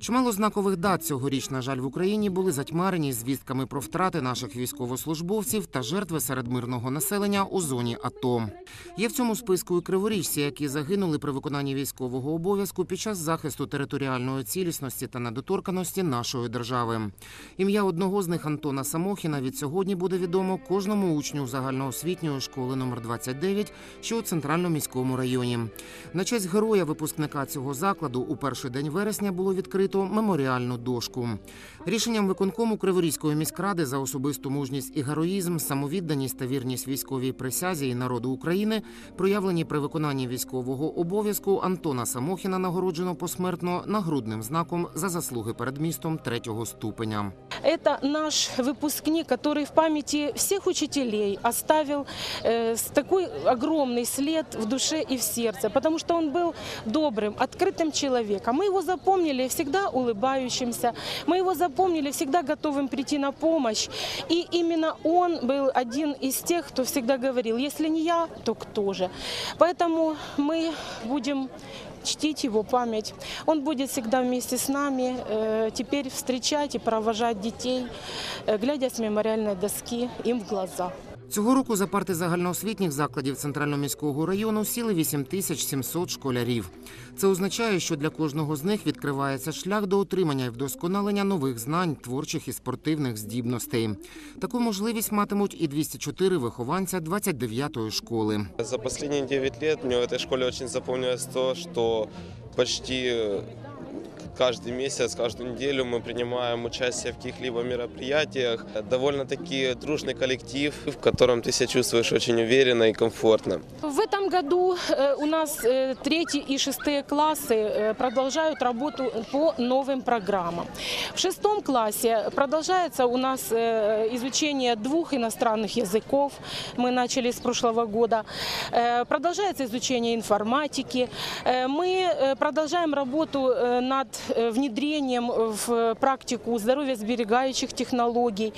Чимало знакових дат цьогоріч, на жаль, в Україні були затьмарені звістками про втрати наших військовослужбовців та жертви серед мирного населення у зоні АТО. Є в цьому списку і криворіжці, які загинули при виконанні військового обов'язку під час захисту територіальної цілісності та недоторканості нашої держави. Ім'я одного з них Антона Самохіна від сьогодні буде відомо кожному учню загальноосвітньої школи номер 29, що у центральному міському районі. На честь героя випускника цього закладу у перший день вересня було відкрито меморіальну дошку. Рішенням виконкому Криворізької міськради за особисту мужність і героїзм, самовідданість та вірність військовій присязі і народу України, проявлені при виконанні військового обов'язку Антона Самохіна нагороджено посмертно нагрудним знаком за заслуги перед містом третього ступеня. Это наш выпускник, который в памяти всех учителей оставил э, такой огромный след в душе и в сердце, потому что он был добрым, открытым человеком. Мы его запомнили всегда улыбающимся, мы его запомнили всегда готовым прийти на помощь. И именно он был один из тех, кто всегда говорил, если не я, то кто же. Поэтому мы будем чтить его память. Он будет всегда вместе с нами, э, теперь встречать и провожать детей, э, глядя с мемориальной доски им в глаза. Цього року за парти загальноосвітніх закладів Центрально-міського району сіли 8700 школярів. Це означає, що для кожного з них відкривається шлях до отримання і вдосконалення нових знань, творчих і спортивних здібностей. Таку можливість матимуть і 204 вихованця 29-ї школи. За последние 9 лет мне в этой школе очень запомнилось то, что почти каждый месяц, каждую неделю мы принимаем участие в каких-либо мероприятиях. Довольно-таки дружный коллектив, в котором ты себя чувствуешь очень уверенно и комфортно. В этом году э, у нас э, третьи и шестые классы э, продолжают работу по новым программам. В шестом классе продолжается у нас э, изучение двух иностранных языков. Мы начали с прошлого года. Э, Продолжается изучение информатики. Э, Мы э, продолжаем работу э, над э, внедрением в практику здоровья-сберегающих технологий.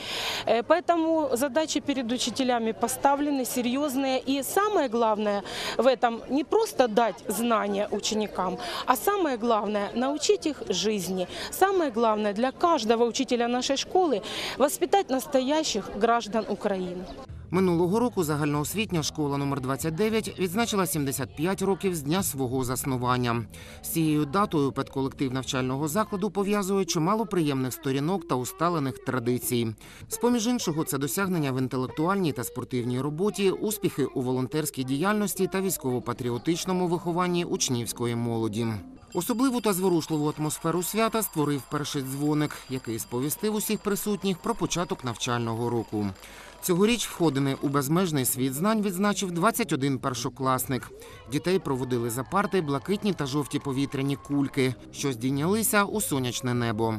Э, Поэтому задачи перед учителями поставлены серьезные. И самое главное в этом не просто дать знания ученикам, а самое главное научить их жизни. Самое главное для каждого учителя нашей школы воспитать настоящих граждан Украины. Минулого року загальноосвітня школа номер 29 відзначила 75 років з дня свого заснування. З цією датою педколектив навчального закладу пов'язує чимало приємних сторінок та усталених традицій. З поміж іншого, це досягнення в інтелектуальній та спортивній роботі, успіхи у волонтерській діяльності та військово-патріотичному вихованні учнівської молоді. Особливу та зворушливу атмосферу свята створив перший дзвоник, який сповістив усіх присутніх про початок навчального року. Цьогоріч входини у безмежний світ знань відзначив 21 першокласник. Дітей проводили за парти блакитні та жовті повітряні кульки, що здійнялися у сонячне небо.